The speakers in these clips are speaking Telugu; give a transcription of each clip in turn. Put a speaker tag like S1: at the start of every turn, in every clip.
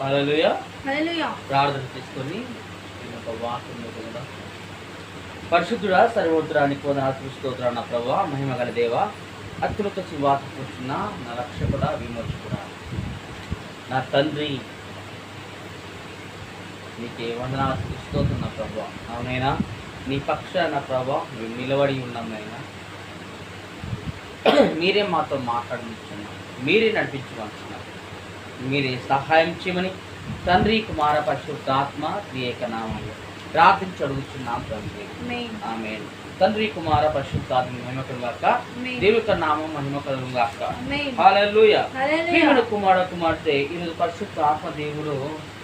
S1: ప్రార్థన చేసుకొని వాక్యంలో కూడా పరిశుద్ధుడా సర్వోత్తరానికి పోదాత్మ స్తోత్ర నా ప్రభా మహిమ గల దేవ అత్యున్నత శివాత కూర్చున్న నా రక్షకుడా విమోచకుడా. నా తండ్రి నీకే వందనాలు స్తోత్రం నా ప్రభా. అవునైనా నీ పక్ష నా ప్రభా మేము నిలబడి ఉన్నామైనా మీరే మాతో మాట్లాడించున్నాం మీరే నడిపించమంటున్నారు మీరే సహాయం చేయమని తండ్రి కుమార పరిశుద్ధాత్మ త్రియేక నామంలో ప్రార్థించి అడుగుతున్నాం తండ్రి ఆమె తండ్రి కుమార పరిశుద్ధాత్మ మహిమకరం గాక
S2: ఆమేన్
S1: దేవి యొక్క నామం మహిమకరం గాక
S2: ఆమేన్
S1: హల్లెలూయా
S2: హల్లెలూయా
S1: ప్రియమైన కుమార కుమార్తె ఈరోజు పరిశుద్ధ ఆత్మ దేవుడు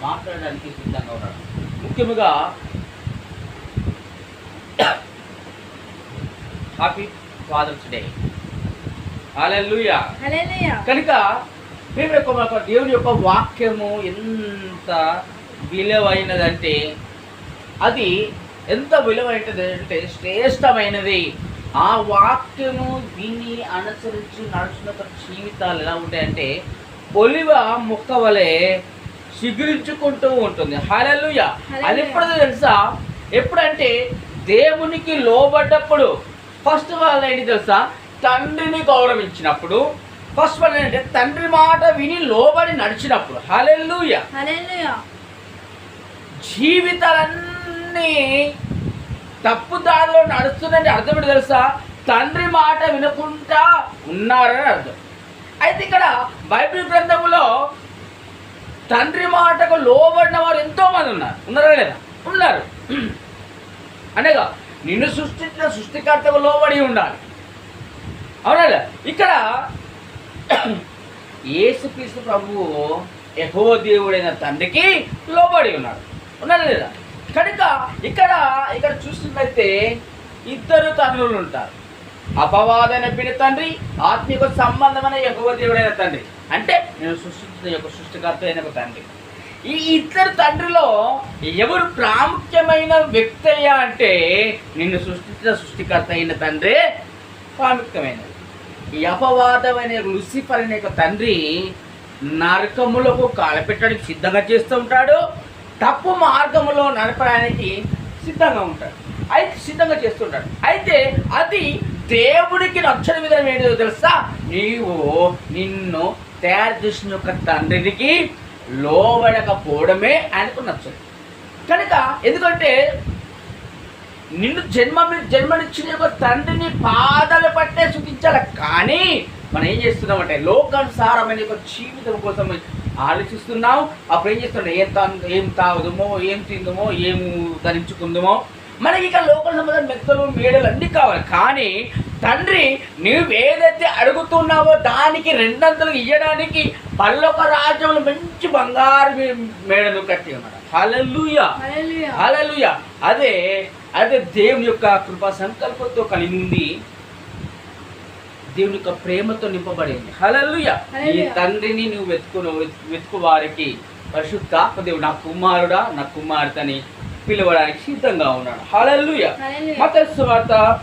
S1: మాట్లాడడానికి సిద్ధంగా ఉన్నాడు. ముఖ్యముగా హ్యాపీ ఫాదర్స్ డే హల్లెలూయా కనుక ప్రియమైన కుమార దేవుని యొక్క వాక్యము ఎంత విలువైనదంటే అది ఎంత విలువైనది అంటే శ్రేష్టమైనది. ఆ వాక్యము విని అనుసరించి నడుచున్న జీవితాలు ఎలా ఉంటాయంటే ఒలివ మొక్క వలె చిగురించుకుంటూ ఉంటుంది. హలలుయ అది ఎప్పుడు తెలుసా? ఎప్పుడంటే దేవునికి లోబడ్డప్పుడు ఫస్ట్ వాళ్ళు ఏంటి తెలుసా? తండ్రిని గౌరవించినప్పుడు ఫస్ట్ వాళ్ళు ఏంటంటే తండ్రి మాట విని లోబడి నడిచినప్పుడు. హలెల్లుయ జీవితాలన్నీ తప్పుదారిలో నడుస్తుందంటే అర్థం ఏంటి తెలుసా? తండ్రి మాట వినకుండా ఉన్నారని అర్థం. అయితే ఇక్కడ బైబిల్ గ్రంథములో తండ్రి మాటకు లోబడిన వారు ఎంతో మంది ఉన్నారు. ఉన్నారా లేదా? ఉన్నారు. అనగా నిన్ను సృష్టించిన సృష్టికర్తకు లోబడి ఉండాలి. అవునా? ఇక్కడ యేసుక్రీస్తు ప్రభువు యహో దేవుడైన తండ్రికి లోబడి ఉన్నాడు. ఉన్నాడు లేదా? కనుక ఇక్కడ ఇక్కడ చూసినట్లయితే ఇద్దరు తండ్రులు ఉంటారు. అపవాదైన పిడి తండ్రి ఆత్మీయ సంబంధమైన యహో దేవుడైన తండ్రి. అంటే నేను సృష్టించిన యొక్క సృష్టికర్త అయిన ఒక తండ్రి. ఈ ఇద్దరు తండ్రిలో ఎవరు ప్రాముఖ్యమైన వ్యక్తి అయ్యా అంటే నిన్ను సృష్టించిన సృష్టికర్త అయిన తండ్రి ప్రాముఖ్యమైనది. అపవాదమైన లూసిఫర్ అనే ఒక తండ్రి నరకములకు కాలపెట్టడానికి సిద్ధంగా చేస్తూ ఉంటాడు. తప్పు మార్గములో నడపడానికి సిద్ధంగా ఉంటాడు. అయితే సిద్ధంగా చేస్తుంటాడు అయితే అది దేవుడికి నచ్చని విధానం ఏంటో తెలుసా? నీవు నిన్ను తయారు చేసిన యొక్క తండ్రికి లోబడకపోవడమే ఆయనకు నచ్చదు కనుక ఎందుకంటే నిన్ను జన్మ జన్మనిచ్చిన యొక్క తండ్రిని పాదాలు సుఖించాలి కానీ మనం ఏం చేస్తున్నామంటే లోకానుసారమైన యొక్క జీవితం కోసం ఆలోచిస్తున్నాం. అప్పుడు ఏం చేస్తున్నాం? ఏం తా ఏం తాగుదామో ఏం తిందామో ఏం ధరించుకుందామో మనకి ఇక లోకల్ సంబంధం మెత్తలు మేడలు అన్నీ కావాలి. కానీ తండ్రి నువ్వు ఏదైతే అడుగుతున్నావో దానికి రెండంతలు ఇవ్వడానికి పల్లొక రాజ్యంలో మంచి బంగారు మేడలు కట్టి హల్లెలూయా. అదే అదే దేవుని యొక్క కృపా సంకల్పంతో కలిగి ఉంది దేవుని యొక్క ప్రేమతో నింపబడింది. హల్లెలూయా. ఈ. తండ్రిని నువ్వు వెతుకును వెతుకు వారికి పరిశుద్ధాత్మ దేవుడు నా కుమారుడా నా కుమార్తెని పిలవడానికి సిద్ధంగా ఉన్నాడు. హల్లెలూయా.
S2: హల్లెలూయా.
S1: మత వార్త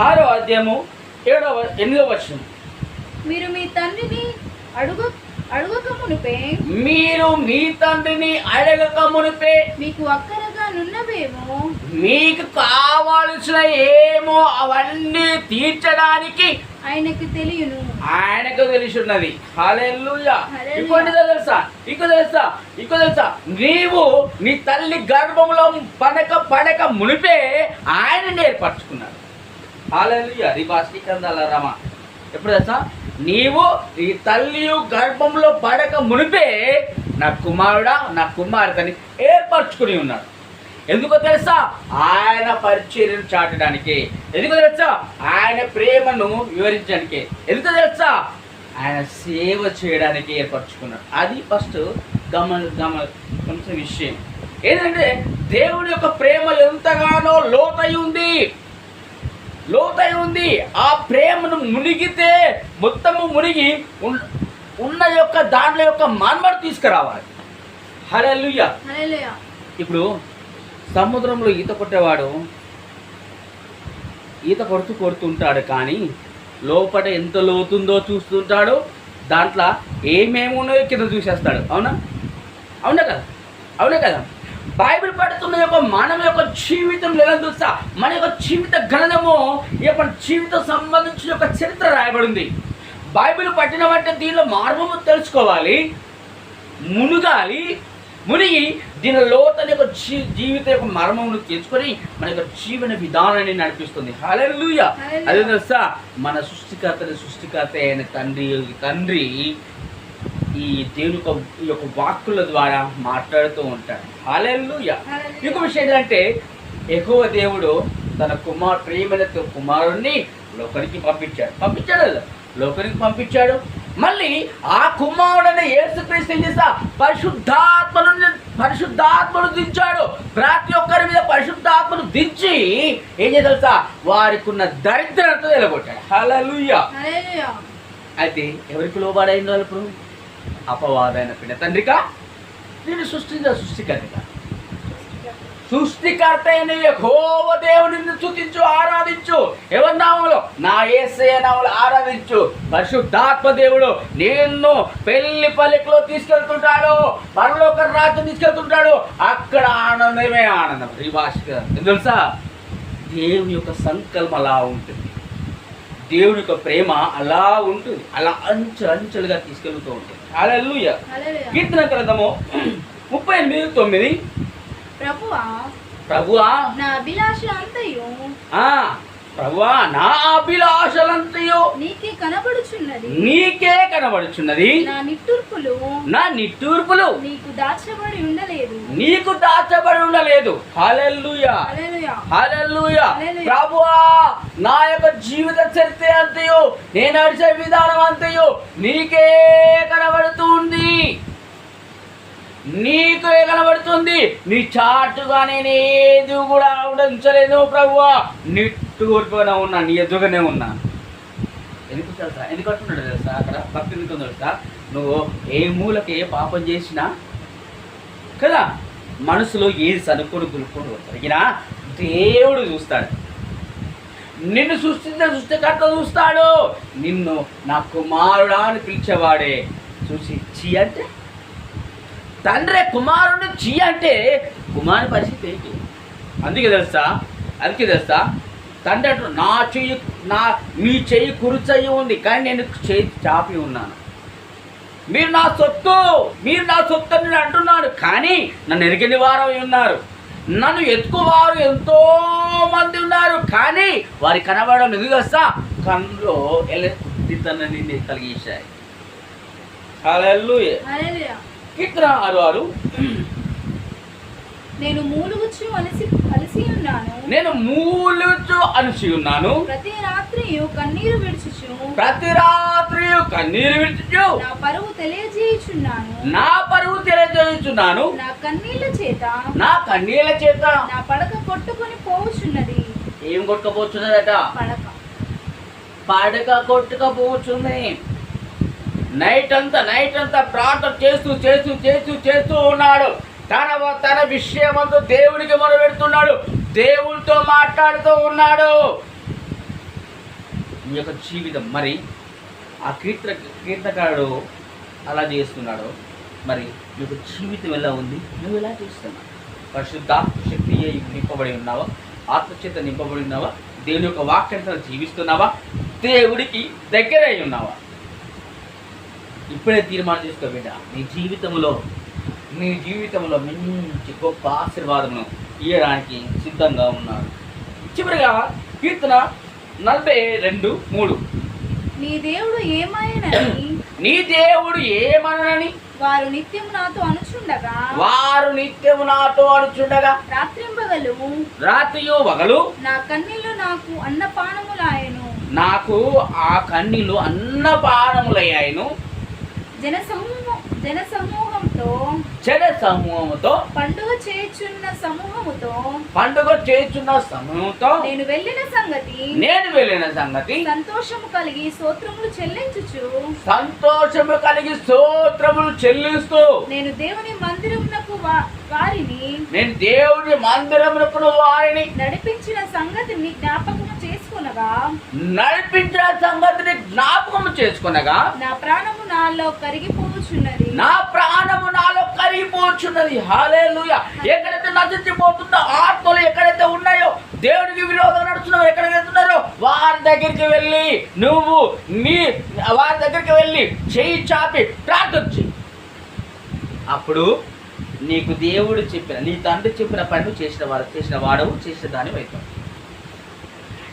S1: ఆరో అధ్యాయము ఏడవ ఎనిమిదవ వర్షం
S2: మీరు మీ తండ్రిని అడుగు అడుగక మునిపే.
S1: మీరు మీ తండ్రిని అడగక మునిపే.
S2: మీకు నున్నవేమో
S1: మీకు కావాల్సిన ఏమో అవన్నీ తీర్చడానికి
S2: ఆయనకు తెలియను.
S1: ఆయనకు తెలిసి ఉన్నది హల్లెలూయా.
S2: హల్లెలూయా.
S1: ఇంకోటి తెలుసా ఇంకో తెలుసా? ఇంకో తెలుసా? నీవు నీ తల్లి గర్భంలో పడక పడక మునిపే ఆయన ఏర్పరచుకున్నాడు హాలూయా అది భాషీకందాల రమ. ఎప్పుడు తెలుసా? నీవు నీ తల్లి గర్భంలో పడక మునిపే నా కుమారుడా నా కుమార్తెని ఏర్పరచుకుని ఉన్నాడు. ఎందుకో తెలుసా? ఆయన పరిచర్యను చాటడానికి. ఎందుకో తెలుసా? ఆయన ప్రేమను వివరించడానికి. ఎందుకో తెలుసా? ఆయన సేవ చేయడానికి ఏర్పరచుకున్నాడు. అది ఫస్ట్ గమ గమ కొంచెం విషయం. ఏంటంటే దేవుడి యొక్క ప్రేమ ఎంతగానో లోతై ఉంది. లోతై ఉంది. ఆ ప్రేమను మునిగితే మొత్తము మునిగి ఉన్- ఉన్న యొక్క దాంట్లో యొక్క మన్మడు తీసుకురావాలి. హల్లెలూయా. ఇప్పుడు సముద్రంలో ఈత కొట్టేవాడు ఈత కొడుతూ కొడుతుంటాడు కానీ లోపల ఎంత లోతుందో చూస్తుంటాడు. దాంట్లో ఏమేమి ఉన్నాయో కింద చూసేస్తాడు. అవునా? అవునా కదా? అవునా కదా? బైబిల్ పడుతున్న యొక్క మానవ యొక్క జీవితం ఎలా చూస్తా మన యొక్క జీవిత గణనము ఈ యొక్క జీవితం సంబంధించిన యొక్క చరిత్ర రాయబడింది. బైబిల్ పట్టిన పట్టినమంటే దీనిలో మార్గము తెలుసుకోవాలి మునుగాలి మునిగి దీని లోతని యొక్క జీ- జీవిత యొక్క మర్మమును తెలుసుకొని మన యొక్క జీవన విధానాన్ని నడిపిస్తుంది. హల్లెలూయా. అదే తెలుసా? మన సృష్టికర్తని సృష్టికర్త అయిన తండ్రి తండ్రి ఈ దేవుని యొక్క ఈ యొక్క వాక్కుల ద్వారా మాట్లాడుతూ ఉంటాడు. హల్లెలూయా.
S2: హల్లెలూయా.
S1: ఇంకో విషయం ఏంటంటే ఎక్కువ దేవుడు తన కుమార్ ప్రేమైన కుమారుణ్ణి లోకానికి పంపించాడు. పంపించాడు? కదా? లోకానికి పంపించాడు. మళ్ళీ ఆ కుమారుడనే యేసుక్రీస్తు ఏం చేస్తా? పరిశుద్ధాత్మను పరిశుద్ధాత్మను దించాడు. ప్రతి ఒక్కరి మీద పరిశుద్ధాత్మను దించి ఏం తెలుసా? వారికి ఉన్న దరిద్రత హల్లెలూయా.
S2: హల్లెలూయా.
S1: అయితే ఎవరికి వాళ్ళు ఇప్పుడు? అపవాదైన పిన్న తండ్రిక? నేను సృష్టించిన సృష్టికర్త సృష్టికర్త అయిన యెహోవ దేవుడిని స్తుతించు ఆరాధించు. ఎవరి నామంలో నా ఏసయ నామంలో ఆరాధించు. పరిశుద్ధాత్మ దేవుడు నిన్ను పెళ్ళి పలికలో తీసుకెళ్తుంటాడు. పరలోక రాజ్యం తీసుకెళ్తుంటాడు. అక్కడ ఆనందమే ఆనందం. ఈ తెలుసా? దేవుని యొక్క సంకల్పం అలా ఉంటుంది. దేవుని యొక్క ప్రేమ అలా ఉంటుంది. అలా అంచె అంచెలుగా తీసుకెళ్తూ ఉంటుంది. హల్లెలూయా. కీర్తన గ్రంథము ముప్పై ఎనిమిది తొమ్మిది.
S2: ప్రభువా?
S1: ప్రభువా?
S2: నా అభిలాష అంతయు
S1: ఆ ప్రభువా నా అభిలాషలంతయు.
S2: నీకే కనబడుచున్నది.
S1: నీకే కనబడుచున్నది.
S2: నా నిట్టూర్పులు.
S1: నా నిట్టూర్పులు.
S2: నీకు దాచబడి ఉండలేదు.
S1: నీకు దాచబడి ఉండలేదు. హల్లెలూయా.
S2: హల్లెలూయా.
S1: ప్రభువా నా యొక్క జీవిత చరిత్ర అంతయు నేను నడిచే విధానం అంతయు నీకే కనబడుతుంది నీకే కనబడుతుంది నీ చాటుగా నేను ఏది కూడా ఉంచలేదు ప్రభువా. నిట్టూర్పుగానే ఉన్నా నీ ఎదురుగానే ఉన్నా. ఎందుకు తెలుసా? ఎందుకు అంటున్నాడు తెలుసా? అక్కడ భక్తి ఎందుకు తెలుసా? నువ్వు ఏ మూలకి ఏ పాపం చేసినా కదా మనసులో ఏది సనుకొని గులుకొని జరిగినా దేవుడు చూస్తాడు. నిన్ను సృష్టించిన సృష్టికర్త చూస్తాడు. నిన్ను నా కుమారుడా అని పిలిచేవాడే. చూసి ఇచ్చి అంటే తండ్రి కుమారుడు చీ అంటే కుమారుని పరిస్థితి ఏంటి? అందుకే తెలుసా? అందుకే తెలుసా? తండ్రి అంటు నా చెయ్యి నా మీ చెయ్యి కురుచయ్యి ఉంది కానీ నేను చేయి చాపి ఉన్నాను. మీరు నా సొత్తు మీరు నా సొత్తు అని అంటున్నాను కానీ నన్ను ఎరిగిన వారు ఉన్నారు. నన్ను ఎత్తుకువారు ఎంతో మంది ఉన్నారు కానీ వారి కనబడడం ఎందుకు వస్తా కన్నులో ఎలతనని కలిగించాయి హల్లెలూయా. కీర్తన ఆరు ఆరు.
S2: నేను మూలుగుచ్చు అలసి అలసి ఉన్నాను.
S1: నేను మూలుచు అనిసి ఉన్నాను.
S2: ప్రతి రాత్రి కన్నీరు విడుచుచు
S1: ప్రతి రాత్రి కన్నీరు విడుచు
S2: నా పరువు తెలియజేయుచున్నాను.
S1: నా పరువు తెలియజేయుచున్నాను.
S2: నా కన్నీళ్ళ చేత.
S1: నా కన్నీళ్ళ చేత.
S2: నా పడక కొట్టుకొని పోవుచున్నది.
S1: ఏం కొట్టుకపోతున్నదట
S2: పడక.
S1: పడక కొట్టుకపోతుంది నైట్ అంతా నైట్ అంతా ప్రార్థన చేస్తూ చేస్తూ చేస్తూ చేస్తూ ఉన్నాడు. తన తన విషయమంతా దేవునికి దేవుడికి మొదలుపెడుతున్నాడు దేవుడితో మాట్లాడుతూ ఉన్నాడు. ఈ యొక్క జీవితం మరి ఆ కీర్త కీర్తకారుడు అలా చేస్తున్నాడు. మరి నీ యొక్క జీవితం ఎలా ఉంది? నువ్వు ఎలా చేస్తున్నావు? పరిశుద్ధాత్మ శక్తి నింపబడి ఉన్నావా? ఆత్మచేత నింపబడి ఉన్నావా? దేవుని యొక్క వాక్యంతో జీవిస్తున్నావా? దేవుడికి దగ్గరై ఉన్నావా? ఇప్పుడే తీర్మానం చేసుకో బిడ్డ. నీ జీవితంలో నీ జీవితంలో మంచి గొప్ప ఆశీర్వాదమును ఇవ్వడానికి సిద్ధంగా ఉన్నాడు. చివరిగా కీర్తన నలభై రెండు మూడు.
S2: నీ దేవుడు ఏమాయనని
S1: నీ దేవుడు ఏమనని
S2: వారు నిత్యం నాతో అనుచుండగా?
S1: వారు నిత్యము నాతో అనుచుండగా?
S2: రాత్రింబగలు
S1: రాత్రియు వగలు?
S2: నా కన్నీళ్ళు నాకు అన్నపానములాయను
S1: నాకు ఆ కన్నీళ్ళు అన్నపానములయ్యాయను
S2: జన సమూహం జన సమూహంతో
S1: చెడ సమూహముతో
S2: పండుగ చేయుచున్న సమూహముతో
S1: పండుగ చేస్తున్న సమూహంతో
S2: నేను వెళ్ళిన సంగతి
S1: నేను వెళ్ళిన సంగతి
S2: సంతోషము కలిగి స్తోత్రములు చెల్లించుచు.
S1: సంతోషము కలిగి స్తోత్రములు చెల్లిస్తూ
S2: నేను దేవుని మందిరమునకు వారిని
S1: నేను దేవుని మందిరమునకు వారిని
S2: నడిపించిన సంగతిని జ్ఞాపకము చేసుకునగా
S1: నడిపించిన సంగతిని జ్ఞాపకము చేసుకునగా
S2: నా ప్రాణము నాలో కరిగిపోచున్నది.
S1: నా ప్రాణము నాలో కరిగిపోచున్నది. అయిపోతున్నది హాలేలుయ ఎక్కడైతే నశించిపోతుందో ఆత్మలు ఎక్కడైతే ఉన్నాయో దేవుడికి విరోధం నడుచున్నావు ఎక్కడికైతే ఉన్నారో వారి దగ్గరికి వెళ్ళి నువ్వు నీ వారి దగ్గరికి వెళ్ళి చేయి చాపి ప్రార్థించి అప్పుడు నీకు దేవుడు చెప్పిన నీ తండ్రి చెప్పిన పని చేసిన వాడు చేసిన వాడవు చేసిన దాని అవుతావు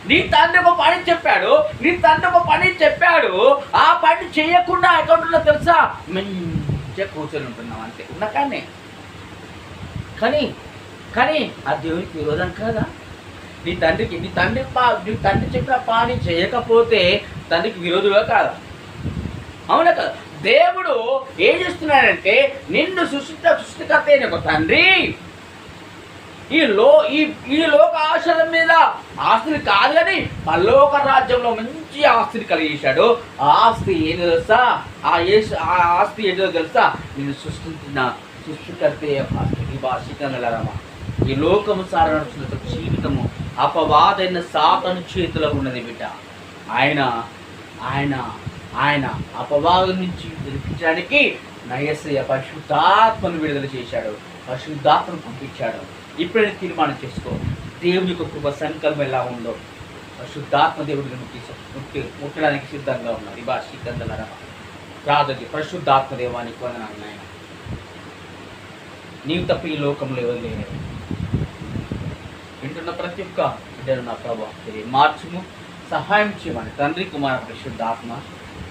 S1: నీ తండ్రి ఒక పని చెప్పాడు నీ తండ్రి ఒక పని చెప్పాడు ఆ పని చేయకుండా అకౌంట్లో తెలుసా? మంచిగా కూర్చొని ఉంటున్నాం అంతే. ఉన్నా కానీ కానీ కానీ ఆ దేవునికి విరోధం కాదా? నీ తండ్రికి నీ తండ్రి పా నీ తండ్రి చెప్పిన పని చేయకపోతే తండ్రికి విరోధుగా కాదా? అవునా కదా? దేవుడు ఏం చేస్తున్నాడంటే నిన్ను సృష్టిత సృష్టికర్త అయిన ఒక తండ్రి ఈ లో ఈ ఈ లోక ఆశల మీద ఆస్తిని కాదు కానీ పరలోక రాజ్యంలో మంచి ఆస్తిని కలిగేశాడు. ఆ ఆస్తి ఏంటో తెలుసా? ఆ ఏసు ఆ ఆస్తి ఏంటో తెలుసా? నేను సృష్టించిన సృష్టికర్తే ఆస్తి. ఈ ఈ లోకము సారణ నడుచున్న జీవితము అపవాదైన సాతను చేతిలో ఉన్నది బిడ్డ. ఆయన ఆయన ఆయన అపవాదం నుంచి విడిపించడానికి నయస్య పరిశుద్ధాత్మను విడుదల చేశాడు. పరిశుద్ధాత్మను పంపించాడు. ఇప్పుడే తీర్మానం చేసుకో. దేవుని యొక్క కృప సంకల్పం ఎలా ఉందో పరిశుద్ధాత్మ దేవుడిని ముట్టి ముట్టి ముట్టడానికి సిద్ధంగా ఉన్నారు. ఈ భాష సిద్ధంగా ప్రార్థన పరిశుద్ధాత్మ దేవానికి వందనాలు నాయన. నీవు తప్ప ఈ లోకంలో ఎవరు లేరు. వింటున్న ప్రతి ఒక్క బిడ్డను నా ప్రభావ మార్చుము సహాయం చేయమని. తండ్రి కుమార పరిశుద్ధాత్మ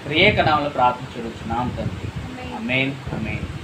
S1: ప్రియేక నామలో ప్రార్థించవచ్చు నామ తండ్రి. అమేన్ అమేన్